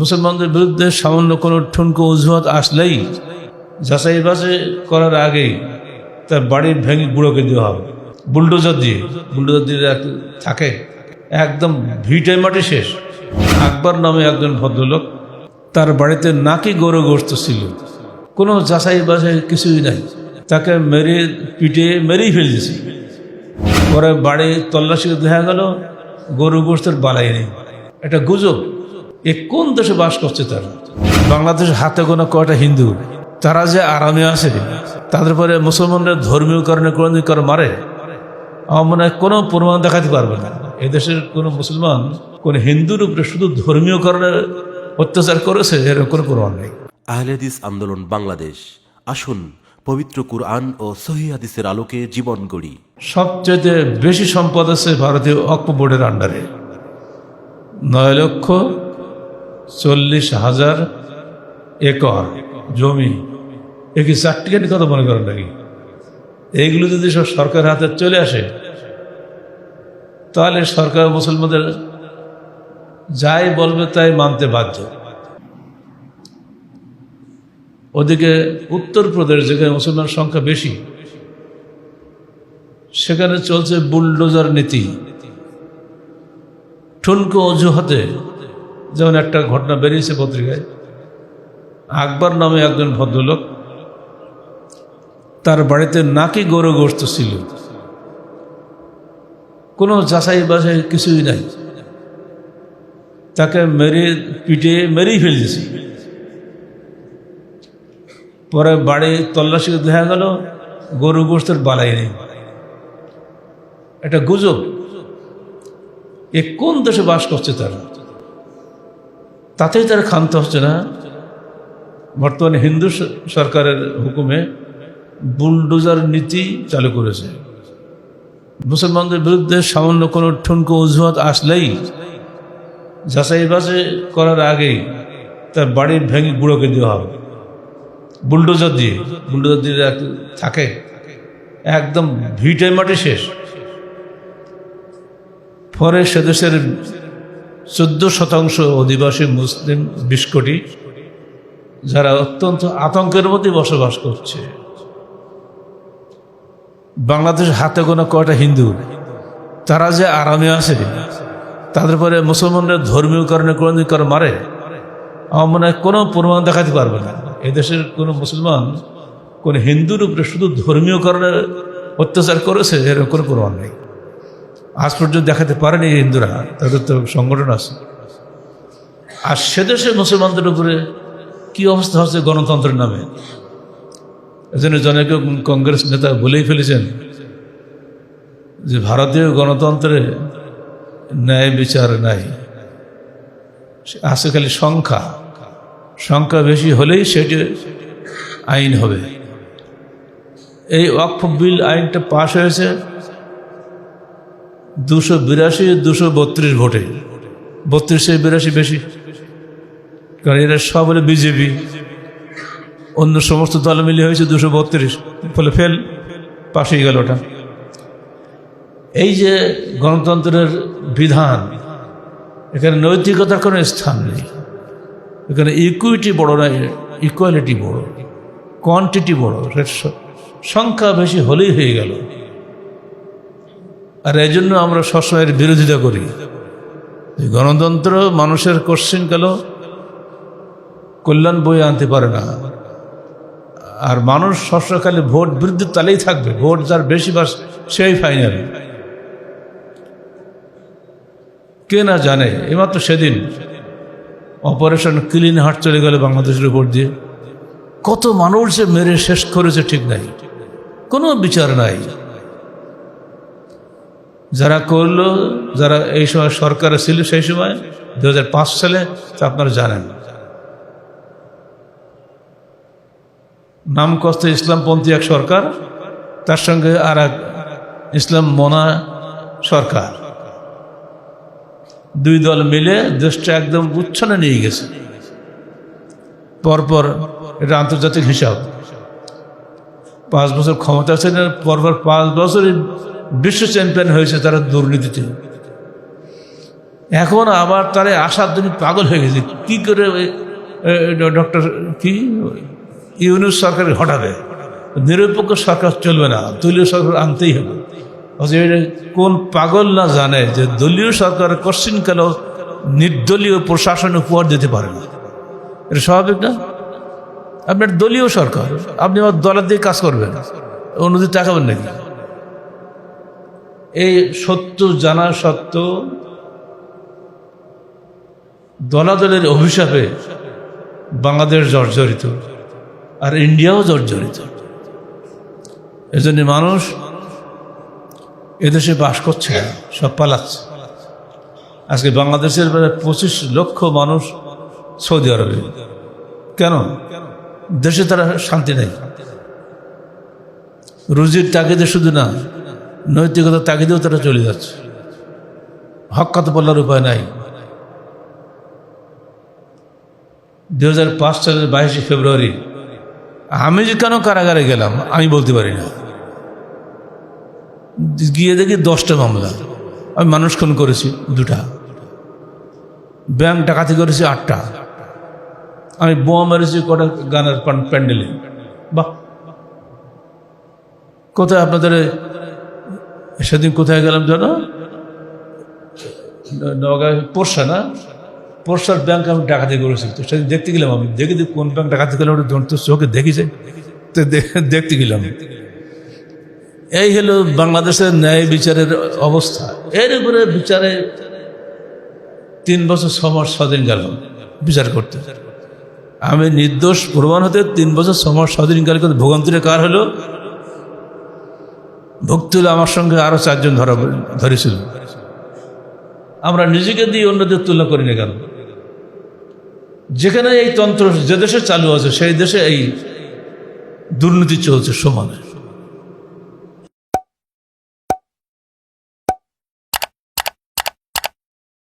মুসলমানদের বিরুদ্ধে সামান্য কোনো ঠুনকো অজুহাত আসলেই যাচাই বাছাই করার আগেই তার বাড়ি ভেঙে গুঁড়োকে দেওয়া হবে। বুলডোজার দিয়ে। বুলডোজার দিয়ে থাকে। একদম ভিটে মাটি শেষ। আকবর নামে একজন ভদ্রলোক তার বাড়িতে নাকি গরু গোস্ত ছিল। কোনো যাচাই বাছাই কিছুই নাই। তাকে মেরে পিটে মেরেই ফেল দিয়েছে পরে বাড়ি তল্লাশি দেখা গেল গরু গোস্তের বালাই নেই। এটা গুজব। এ কোন দেশে বাস করছে তারা? বাংলাদেশের হাতে কোনো কয়টা হিন্দু? তারা যে আরামে আছে তাদের পরে মুসলমানরা ধর্মীয় কারণে কোন করে মারে? আমার মনে হয় কোনো প্রমাণ দেখাতে পারবে না। এদেশের কোনো মুসলমান কোন হিন্দুর উপরে শুধু ধর্মীয় কারণে অত্যাচার করেছে এরকম কোনো প্রমাণ নেই। আহলেদিস আন্দোলন বাংলাদেশ। আসুন পবিত্র কুরআন ও সহি হাদিসের আলোকে জীবন গড়ি। সবচেয়ে বেশি সম্পদ আছে ভারতীয় অক্ষ বোর্ডের আন্ডারে। নয় লক্ষ চল্লিশ হাজার একর জমি। এ কি চারটিখানি কথা মনে করেন নাকি? এইগুলো যদি সব সরকার হাতে চলে আসে, তাহলে সরকার মুসলমানদের যাই বলবে তাই মানতে বাধ্য। ওদিকে উত্তরপ্রদেশ যেখানে মুসলমান সংখ্যা বেশি, সেখানে চলছে বুলডোজার নীতি। ঠুনকো অজুহাতে যেমন একটা ঘটনা বেরিয়েছে পত্রিকায়, আকবর নামে একজন ভদ্রলোক তার বাড়িতে নাকি গরু গোস্ত ছিল। কোনো যাচাই বাছাই কিছুই নাই। তাকে মেরে পিটে মেরেই ফেল দিয়েছে পরে বাড়ি তল্লাশি দেখা গেল, গরু গোস্তের বালাই নেই। এটা গুজব। এ কোন দেশে বাস করছে তারা? তাতেই তারা ক্ষান্ত হচ্ছে না। বর্তমানে হিন্দু সরকারের হুকুমে বুলডোজার নীতি চালু করেছে। মুসলমানদের বিরুদ্ধে সামান্য কোনো ঠুনকো অজুহাত আসলেই যাচাই বাছাই করার আগেই তার বাড়ি ভেঙে গুঁড়োকে দেওয়া হবে। বুলডোজার দিয়ে বুলডোজার দিয়ে থাকে। একদম ভিটে মাটি শেষ। পরে সে দেশের চোদ্দ শতাংশ অধিবাসী মুসলিম, বিশ কোটি, যারা অত্যন্ত আতঙ্কের মধ্যে বসবাস করছে। বাংলাদেশ হাতে কোনো কয়টা হিন্দু? তারা যে আরামে আছে, তাদের পরে মুসলমানরা ধর্মীয় কারণে কোন করে মারে, আমার মনে হয় কোনো প্রমাণ দেখাতে পারবে না। এদেশের কোনো মুসলমান, কোন হিন্দুর উপরে শুধু ধর্মীয় কারণে অত্যাচার করেছে, এরকম কোনো প্রমাণ নেই। আজ পর্যন্ত দেখাতে পারেনি হিন্দুরা, তাদের তো সংগঠন আছে। আর সে দেশে মুসলমানদের উপরে কি অবস্থা হচ্ছে গণতন্ত্রের নামে? এজন্য জনকে কংগ্রেস নেতা বলেই ফেলেছেন যে ভারতীয় গণতন্ত্রে ন্যায় বিচার নাই। আছে খালি সংখ্যা। সংখ্যা বেশি হলেই সেটি আইন হবে। এই ওয়াকফ বিল আইনটা পাশ হয়েছে। দুশো বিরাশি, দুশো বত্রিশ ভোটে। বত্রিশে বিরাশি বেশি। কারণ এরা সব হলে বিজেপি। অন্য সমস্ত দল মিলিয়ে হয়েছে দুশো বত্রিশ। ফলে ফেল, পাশেই গেল ওটা। এই যে গণতন্ত্রের বিধান, এখানে নৈতিকতার কোনো স্থান নেই। এখানে ইকুইটি বড় নয় ইকুয়ালিটি বড়। কোয়ান্টিটি বড়। সংখ্যা বেশি হলেই হয়ে গেল। আর এই জন্য আমরা সবসময় এর বিরোধিতা করি। গণতন্ত্র মানুষের কোশ্চিন গেল কল্যাণ বই আনতে পারে না। আর মানুষ সবসময় ভোট বিরুদ্ধে তালেই থাকবে। ভোট যার বেশি বাস, সেই ফাইনাল কে না জানে এমাত্র সেদিন অপারেশন ক্লিন হার্ট চলে গেল বাংলাদেশের উপর দিয়ে। কত মানুষ যে মেরে শেষ করেছে ঠিক নাই। কোনো বিচার নাই। যারা করল, যারা এই সময় সরকারে ছিল সেই সময় দু হাজার পাঁচ সালে তা আপনারা জানেন। নাম কষ্ট ইসলামপন্থী এক সরকার, তার সঙ্গে আর এক ইসলাম মনা সরকার। দুই দল মিলে দেশটা একদম উচ্ছনে নিয়ে গেছে। পরপর এটা আন্তর্জাতিক হিসাব। পাঁচ বছর ক্ষমতা আছে না পরপর পাঁচ বছরই বিশ্ব চ্যাম্পিয়ন হয়েছে তারা দুর্নীতিতে। এখন আবার তারে আসার জন্য পাগল হয়ে গেছে। কি করে ডক্টর কি? ইউনুস সরকার ঘটাবে নিরপেক্ষ সরকার চলবে না। দলীয় সরকার আনতেই হবে। কোন পাগল না জানে যে দলীয় সরকার কোশ্চিনকালেও নির্দলীয় প্রশাসন উপহার দিতে পারে না। এটা স্বাভাবিক না? আপনার দলীয় সরকার, আপনি আমার দলের দিয়ে কাজ করবেন। অন্যদিকে তাকাবেন নাকি? এই সত্য জানা সত্ত্বেও দলাদলের অভিশাপে বাংলাদেশ জর্জরিত আর ইন্ডিয়াও জর্জরিত। এজন্য মানুষ এদেশে বাস করছে সব পালাচ্ছে। আজকে বাংলাদেশের প্রায় পঁচিশ লক্ষ মানুষ সৌদি আরবে। কেন? দেশে তারা শান্তি নেই। রুজির তাগিদে শুধু না নৈতিকতার তাগিদেও তারা চলে যাচ্ছে। হকাত বলার উপায় নাই। দু হাজার পাঁচ সালের বাইশে ফেব্রুয়ারি, আমি যে কেন কারাগারে গেলাম, আমি বলতে পারি না। গিয়ে দেখি দশটা মামলা। আমি মানুষ খুন করেছি দুটা। ব্যাংক ডাকাতি করেছি আটটা। আমি বোমা মেরেছি কটা গানের প্যান্ডেলে। বাহ! কোথায় আপনাদের সেদিন কোথায় গেলাম জানো? নগাঁও পোরশা না? পোরশার ব্যাংক আমি ডাকাতি করেছি। তো সেদিন দেখতে গেলাম আমি। দেখে দেখি কোন ব্যাংক ডাকাতি করলাম ওটা তো চোখে দেখিছে। তো দেখতে গেলাম। এই হলো বাংলাদেশের ন্যায় বিচারের অবস্থা। এর উপরে বিচারে তিন বছর মাস ছদিন গেল বিচার করতে। আমি নির্দোষ প্রমাণ হতে তিন বছর মাস ছদিন গেল, কিন্তু ভোগান্তিরে কার হলো? ভক্তুল আমার সঙ্গে আরও চারজন ধরা ধরেছিল। আমরা নিজেকে দিয়ে অন্যদের তুলনা করি না কেন? যেখানে এই তন্ত্র যে দেশে চালু আছে, সেই দেশে এই দুর্নীতি চলছে সমানে।